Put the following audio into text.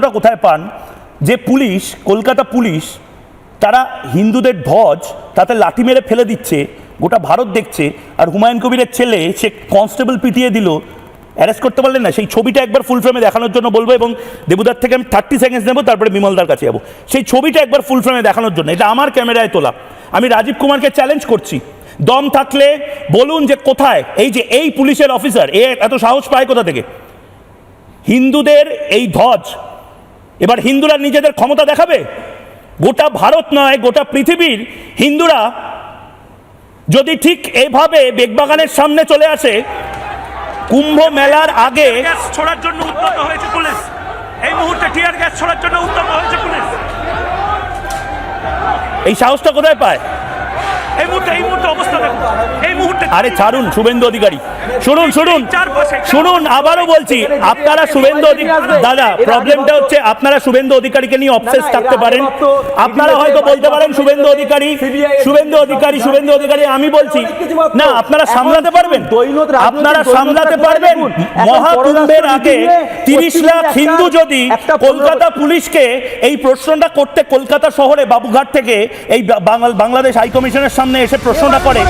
সাহসটা কোথায় পান? যে পুলিশ, কলকাতা পুলিশ, তারা হিন্দুদের ধ্বজ তাতে লাঠি মেরে ফেলে দিচ্ছে, গোটা ভারত দেখছে, আর হুমায়ুন কবিরের ছেলে, সে কনস্টেবল পিটিয়ে দিল। অ্যারেস্ট করতে পারলেন না। সেই ছবিটা একবার ফুল ফ্রেমে দেখানোর জন্য বলব এবং দেবুদার থেকে আমি থার্টি সেকেন্ডস নেব, তারপরে বিমলদার কাছে যাব। সেই ছবিটা একবার ফুল ফ্রেমে দেখানোর জন্য। এটা আমার ক্যামেরায় তোলা। আমি রাজীব কুমারকে চ্যালেঞ্জ করছি। দম থাকলে বলুন যে কোথায়? এই যে এই পুলিশের অফিসার এ এত সাহস পায় কোথা থেকে? হিন্দুদের এই ধ্বজ এবার হিন্দুরা নিজেদের ক্ষমতা দেখাবে? গোটা ভারত নয় গোটা পৃথিবীর হিন্দুরা যদি ঠিক এভাবে বেগবাগানের সামনে চলে আসে কুম্ভ মেলার আগে গ্যাস ছোড়ার জন্য উদ্যত হয়েছে পুলিশ। এই মুহূর্তে টিয়ার গ্যাস ছোড়ার জন্য উদ্যত হয়েছে পুলিশ। এই সাহসটা কোথায় পায়? এই মুহূর্তে এই মুহূর্তে অবস্থা দেখুন এই মুহূর্তে আরে ছাড়ুন শুভেন্দু অধিকারী। শুনুন শুনুন শুনুন আবারও বলছি আপনারা শুভেন্দু অধিকারী দাদা প্রবলেমটা হচ্ছে আপনারা শুভেন্দু অধিকারীকে নিয়ে অবসেস থাকতে পারেন। আপনারা হয়তো বলতে পারেন শুভেন্দু অধিকারী শুভেন্দু অধিকারী শুভেন্দু অধিকারী আমি বলছি না আপনারা সামলাতে পারবেন। আপনারা সামলাতে পারবেন। মহাকুম্ভের আগে তিরিশ লাখ হিন্দু যদি কলকাতা পুলিশকে এই প্রশ্নটা করতে কলকাতা শহরে বাবুঘাট থেকে এই বাংলাদেশ হাইকমিশনের সামনে এসে প্রশ্নটা করে।